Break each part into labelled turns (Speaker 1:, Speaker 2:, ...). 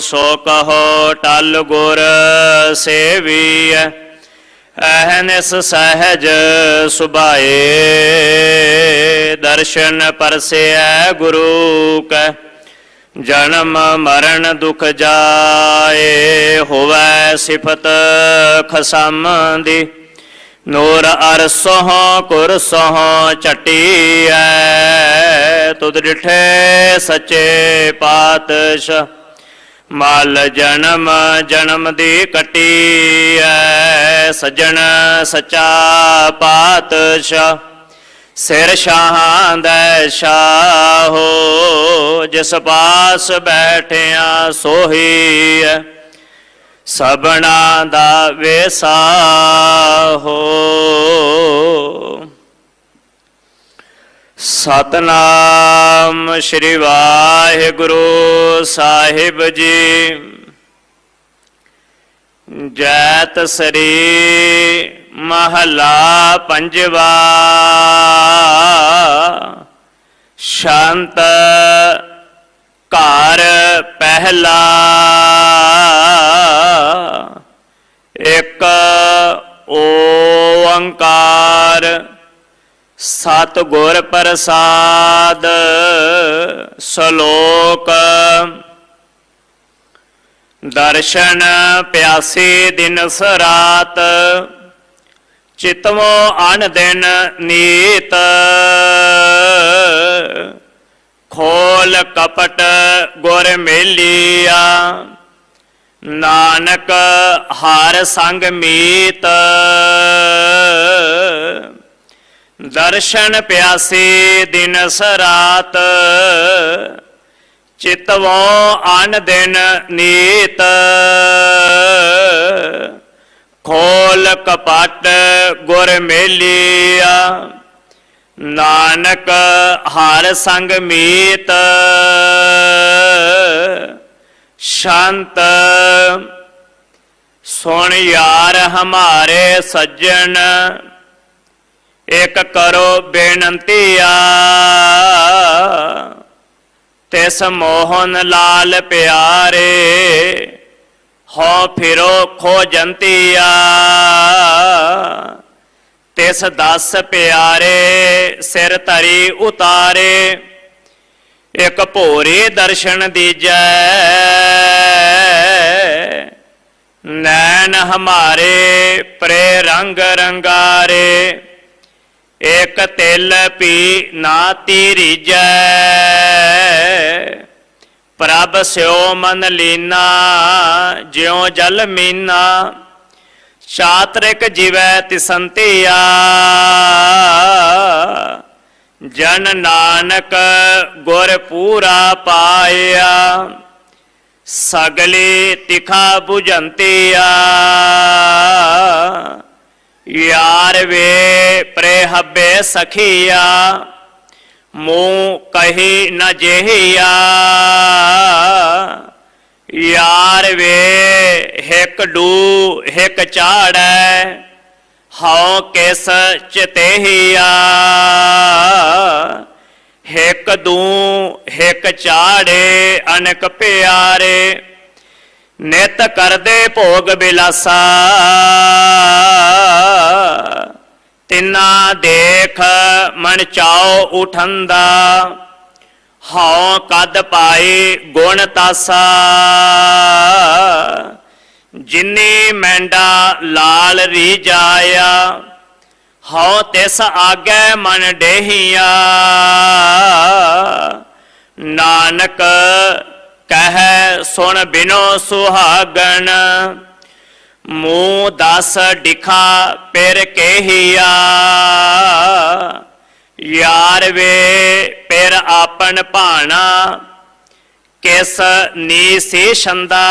Speaker 1: ਸੋ ਕਹੋ, ਟਲ ਗੁਰ ਸੇਵੀਐ। ਅਹਨਿਸ ਸਹਿਜ ਸੁਭਾਏ। ਦਰਸ਼ਨ ਪਰਸੈ ਗੁਰੂ ਕੈ। ਜਨਮ ਮਰਨ ਦੁਖ ਜਾਏ, ਹੋਵੈ ਸਿਫਤ ਖਸਮ ਦੀ ਨੂਰ ਅਰਸੋਹ ਕੁਰਸੋਹ ਚਟੀਐ ਤੁਧ ਡਿਠੇ ਸੱਚੇ ਪਾਤਸ਼ਾਹ। ਮਲ ਜਨਮ ਜਨਮ ਦੀ ਕਟੀਐ ਸਜਣ ਸਚਾ ਪਾਤਸ਼ਾਹ। ਸਿਰ ਸ਼ਾਹਾਂ ਦਾ ਸ਼ਾਹੋ ਜਿਸ ਪਾਸ ਬੈਠਿਆ ਸੋਹੀ ਹੈ ਸਬਣਾ ਦਾ ਵੇਸਾ ਹੋ ਸਤਨਾਮ ਸ੍ਰੀ ਵਾਹਿਗੁਰੂ ਸਾਹਿਬ ਜੀ। ਜੈਤ ਸ੍ਰੀ ਮਹਲਾ ਪੰਜਵਾ। ਸ਼ਾਂਤ ਘਰ ਪਹਿਲਾ। ਇੱਕ ਓੰਕਾਰ ਸਤ ਗੁਰ ਪ੍ਰਸਾਦ ਸ਼ਲੋਕ। ਦਰਸ਼ਨ ਪਿਆਸੀ ਦਿਨ ਸਰਾਤ, ਚਿਤਵੋ ਅਨ ਦਿਨ ਨੀਤ। ਖੋਲ ਕਪਟ ਗੁਰ ਮੇਲੀਆ, ਨਾਨਕ ਹਰ ਸੰਗ ਮੀਤ। ਦਰਸ਼ਨ ਪਿਆਸੀ ਦਿਨ ਸਰਾਤ, ਚਿਤਵੋ ਅਨ ਦਿਨ ਨੀਤ। ਖੋਲ ਕਪਟ ਗੁਰ ਮੇਲੀਆ, ਨਾਨਕ ਹਰ ਸੰਗ ਮੀਤ। ਸ਼ਾਂਤ, ਸੁਣ ਯਾਰ ਹਮਾਰੇ ਸੱਜਣ ਇਕ ਕਰੋ ਬੇਨੰਤੀਆ ਤਿਸ ਮੋਹਨ ਲਾਲ ਪਿਆਰੇ, ਹੋ ਫਿਰੋ ਖੋਜੰਤੀਆ ਤਿਸ ਦਸ ਪਿਆਰੇ ਸਿਰ ਧਰੀ ਉਤਾਰੇ, ਇਕ ਭੋਰੇ ਦਰਸ਼ਨ ਦੀਜੈ। ਨੈਣ ਹਮਾਰੇ, ਪ੍ਰੇ ਰੰਗ ਰੰਗਾਰੇ। ਇਕ ਤਿਲ ਪੀ ਨਾ ਤੀਰੀਜੈ ਪ੍ਰਭ ਸਿਓ ਮਨ ਲੀਨਾ, ਜਿਉ ਜਲ ਮੀਨਾ। ਸ਼ਾਤਰਿਕ ਜਿਵੈ ਤਿਸੰਤਿਆ ਜਨ ਨਾਨਕ ਗੁਰ ਪੂਰਾ ਪਾਇਆ। ਸਗਲੇ ਤਿਖਾ 부ਜੰਤੀਆ ਯਾਰ ਵੇ ਪ੍ਰੇਹਬੇ ਸਖੀਆ ਮੂੰ ਕਹੀ ਨ ਜੇਹੀਆ। ਯਾਰ ਵੇ ਹਿਕ ਡੂ ਹਿਕ ਚਾੜੈ ਹਉ ਕਿਸ ਚਤੇਹੀਆ। ਹਿਕ ਦੂ ਹਿਕ ਚਾੜੇ ਅਨਕ ਪਿਆਰੇ ਨਿਤ ਕਰਦੇ ਭੋਗ ਬਿਲਾਸਾ। ਤਿਨਾ ਦੇਖ ਮਨ ਚਾਓ ਉਠੰਦਾ। ਹਉ ਕਦ ਪਾਏ ਗੁਣ ਤਾਸਾ। ਜਿਨੇ ਮੈਂਡਾ ਲਾਲ ਰੀ ਜਾਇਆ ਹਉ ਤਿਸ ਆਗੇ ਮਨ ਡੇਹੀਆ। ਨਾਨਕ ਕਹਿ ਸੁਣ ਬਿਨੋ ਸੁਹਾਗਣ ਮੂੰ ਦਸ ਡਿਖਾ ਪਿਰ ਕੇਹੀਆ। ਯਾਰ ਵੇ ਪਿਰ ਆਪਨ ਭਾਣਾ, ਕਿਸ ਨੀ ਸੇ ਛੰਦਾ।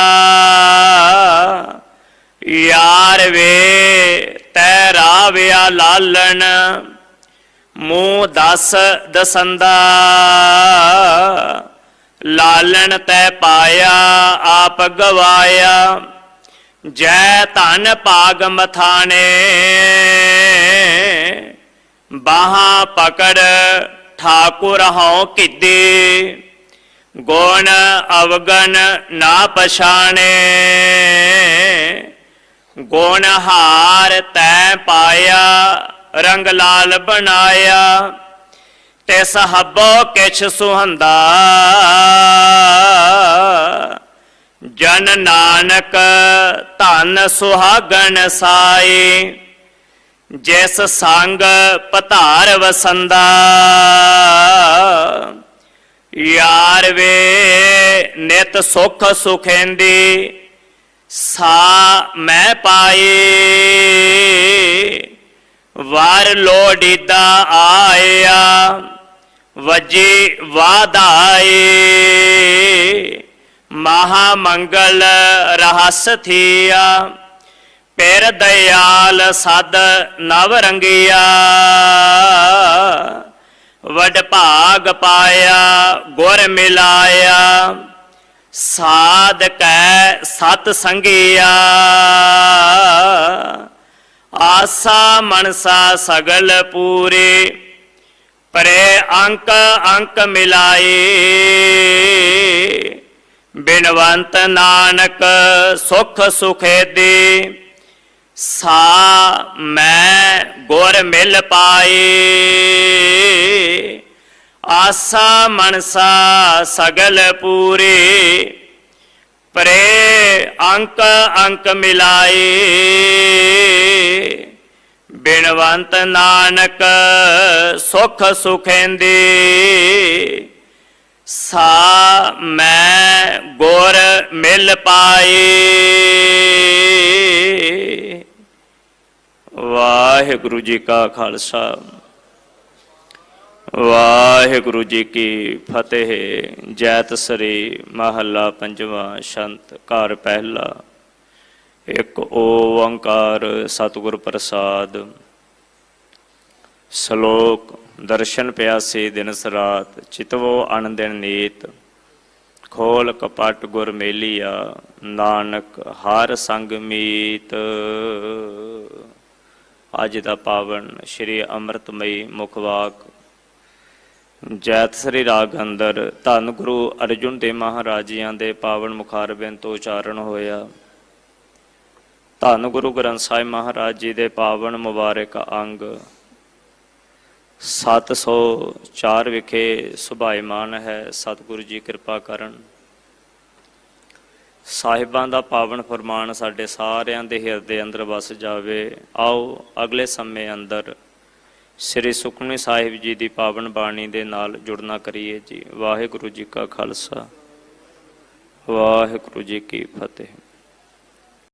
Speaker 1: ਯਾਰ ਵੇ ਤੈ ਰਾਵਿਆ ਲਾਲਣ, ਮੂੰਹ ਦਸ ਦਸੰਦਾ। ਲਾਲਣ ਤੈ ਪਾਇਆ, ਆਪ ਗਵਾਇਆ। ਜੈ ਧਨ ਭਾਗ ਮਥਾਣੇ ਬਾਹਾਂ ਪਕੜ ਠਾਕੁਰ ਹਉ ਕਿਦੇ। ਗੁਣ ਅਵਗਨ ਨਾ ਪਛਾਣੇ। ਗੁਣ ਹਾਰ ਤੈ ਪਾਇਆ, ਰੰਗ ਲਾਲ ਬਣਾਇਆ। ਤਿਸ ਹੱਬੋ ਕਿਛ ਸੁਹੰਦਾ। ਜਨ ਨਾਨਕ ਧਨ ਸੁਹਾਗਣ ਸਾਈ, ਜਿਸ ਸੰਗ ਪਧਾਰ ਵਸੰਦਾ। ਯਾਰ ਵੇ ਨਿਤ ਸੁਖ ਸੁਖੇਂਦੀ, ਸਾ ਮੈਂ ਪਾਈ। ਵਾਰ ਲੋੜੀਦਾ ਆਇਆ ਵਜੀ ਵਾਧਾਏ ਮਹਾ ਮੰਗਲ ਰਹਸ ਥੀਆ, ਪਿਰ ਦਇਆਲ ਸਦ ਨਵ ਰੰਗਿਆ। ਵਡ ਭਾਗ ਪਾਇਆ, ਗੁਰ ਮਿਲਾਇਆ। ਸਾਧ ਕੈ ਸਤ ਸੰਗਿਆ। ਆਸਾ ਮਨਸਾ ਸਗਲ ਪੂਰੇ ਪਰੇ ਅੰਕ ਅੰਕ ਮਿਲਾਏ। ਬਿਨਵੰਤ ਨਾਨਕ ਸੁਖ ਸੁਖੇ ਦੇ। ਸਾ ਮੈਂ ਗੁਰ ਮਿਲ ਪਾਏ। ਆਸਾ ਮਨਸਾ ਸਗਲ ਪੂਰੇ। ਪਰੇ ਅੰਕ ਅੰਕ ਮਿਲਾਏ। ਬਿਨਵੰਤ ਨਾਨਕ ਸੁਖ ਸੁਖੇਂਦੇ। ਸਾ ਮੈਂ ਗੁਰ ਮਿਲ ਪਾਏ ਵਾਹਿਗੁਰੂ ਜੀ ਕਾ ਖਾਲਸਾ। ਵਾਹਿਗੁਰੂ ਜੀ ਕੀ ਫਤਿਹ। ਜੈਤ ਸ੍ਰੀ ਮਹੱਲਾ ਪੰਜਵਾਂ ਸ਼ੰਤ ਘਰ ਪਹਿਲਾ। ਇੱਕ ਓੰਕਾਰ ਸਤਿਗੁਰ ਪ੍ਰਸਾਦ। ਸ਼ਲੋਕ, ਦਰਸ਼ਨ ਪਿਆਸੇ ਦਿਨਸ ਰਾਤ ਚਿਤਵੋ ਅਨੰਦਨ ਨੀਤ। ਖੋਲ ਕਪਟ ਗੁਰ ਮੇਲੀਆ, ਨਾਨਕ ਹਰ ਸੰਗ ਮੀਤ। ਅੱਜ ਦਾ ਪਾਵਨ ਸ਼੍ਰੀ ਅੰਮ੍ਰਿਤਮਈ ਮੁਖਵਾਕ ਜੈਤ ਸ੍ਰੀ ਰਾਗ ਅੰਦਰ ਧੰਨ ਗੁਰੂ ਅਰਜੁਨ ਦੇਵ ਮਹਾਰਾਜਿਆਂ ਦੇ ਪਾਵਨ ਮੁਖਾਰਬਿੰਦ ਤੋਂ ਉਚਾਰਨ ਹੋਇਆ। ਧੰਨ ਗੁਰੂ ਗ੍ਰੰਥ ਸਾਹਿਬ ਮਹਾਰਾਜ ਜੀ ਦੇ ਪਾਵਨ ਮੁਬਾਰਕ ਅੰਗ। 704 ਵਿਖੇ ਸੁਭਾਇਮਾਨ ਹੈ ਸਤਿਗੁਰੂ ਜੀ ਕਿਰਪਾ ਕਰਨ। ਸਾਹਿਬਾਂ ਦਾ ਪਾਵਨ ਫਰਮਾਨ ਸਾਡੇ ਸਾਰਿਆਂ ਦੇ ਹਿਰਦੇ ਅੰਦਰ ਵਸ ਜਾਵੇ। ਆਓ ਅਗਲੇ ਸਮੇਂ ਅੰਦਰ ਸ੍ਰੀ ਸੁਖਮਨੀ ਸਾਹਿਬ ਜੀ ਦੀ ਪਾਵਨ ਬਾਣੀ ਦੇ ਨਾਲ ਜੁੜਨਾ ਕਰੀਏ ਜੀ। ਵਾਹਿਗੁਰੂ ਜੀ ਕਾ ਖਾਲਸਾ। ਵਾਹਿਗੁਰੂ ਜੀ ਕੀ ਫਤਿਹ।